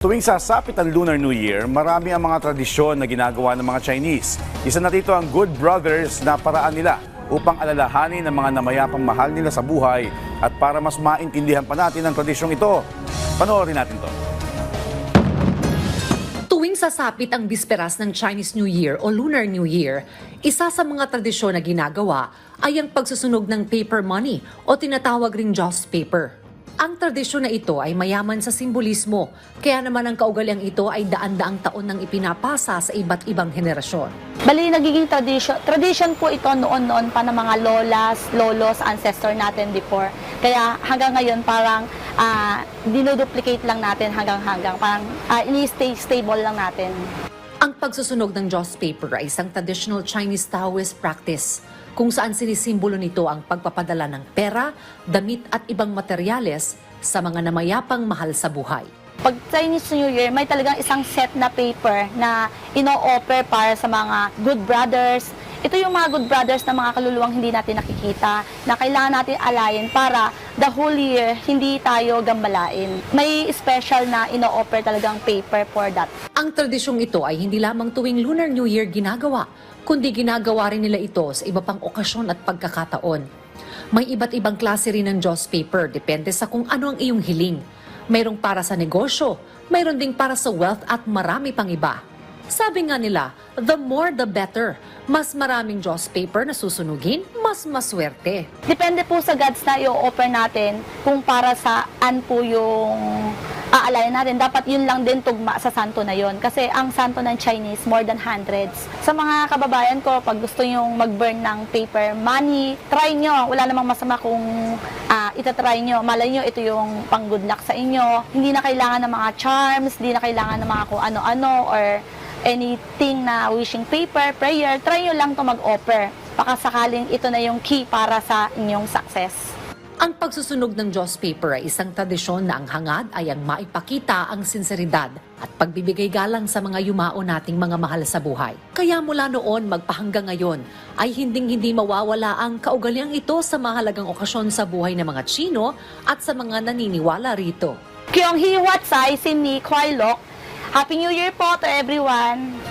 Tuwing sasapit ang Lunar New Year, marami ang mga tradisyon na ginagawa ng mga Chinese. Isa na dito ang Good Brothers na paraan nila upang alalahanin ang mga namayapang mahal nila sa buhay at para mas maintindihan pa natin ang tradisyong ito. Panoorin natin to. Tuwing sasapit ang bisperas ng Chinese New Year o Lunar New Year, isa sa mga tradisyon na ginagawa ay ang pagsusunog ng paper money o tinatawag ring Joss paper. Ang tradisyon na ito ay mayaman sa simbolismo, kaya naman ang kaugaliang ito ay daan-daang taon nang ipinapasa sa iba't ibang henerasyon. Bali, nagiging tradition, tradition po ito noon-noon pa ng mga lolas, lolos, ancestor natin before. Kaya hanggang ngayon parang uh, dinuduplicate lang natin hanggang-hanggang. Parang uh, ini-stay stable lang natin. Ang pagsusunog ng Joss paper ay isang traditional Chinese Taoist practice kung saan sinisimbolo nito ang pagpapadala ng pera, damit at ibang materyales sa mga namayapang mahal sa buhay. Pag Chinese New Year, may talagang isang set na paper na ino-offer para sa mga good brothers. Ito yung mga good brothers na mga kaluluwang hindi natin nakikita, na kailangan natin alayin para the whole year hindi tayo gambalain. May special na ino-offer talagang paper for that. Ang tradisyong ito ay hindi lamang tuwing Lunar New Year ginagawa, kundi ginagawa rin nila ito sa iba pang okasyon at pagkakataon. May iba't ibang klase rin ng Joss paper, depende sa kung ano ang iyong hiling. Mayroong para sa negosyo, mayroon ding para sa wealth at marami pang iba. Sabi nga nila, the more the better. Mas maraming Joss paper na susunugin, mas maswerte. Depende po sa gods na i-offer natin kung para saan po yung aalayan natin. Dapat yun lang din tugma sa santo na yon. Kasi ang santo ng Chinese, more than hundreds. Sa mga kababayan ko, pag gusto yung mag-burn ng paper money, try nyo. Wala namang masama kung uh, itatry nyo. Malay nyo, ito yung pang good luck sa inyo. Hindi na kailangan ng mga charms, hindi na kailangan ng mga kung ano-ano or anything na wishing paper, prayer, try nyo lang to mag-offer. Baka sakaling ito na yung key para sa inyong success. Ang pagsusunog ng Joss paper ay isang tradisyon na ang hangad ay ang maipakita ang sinseridad at pagbibigay galang sa mga yumao nating mga mahal sa buhay. Kaya mula noon magpahanggang ngayon ay hinding-hindi mawawala ang kaugaliang ito sa mahalagang okasyon sa buhay ng mga Chino at sa mga naniniwala rito. Kyong Hi Wat Sai, Sin Ni Kwai Lok. Happy New Year po to everyone!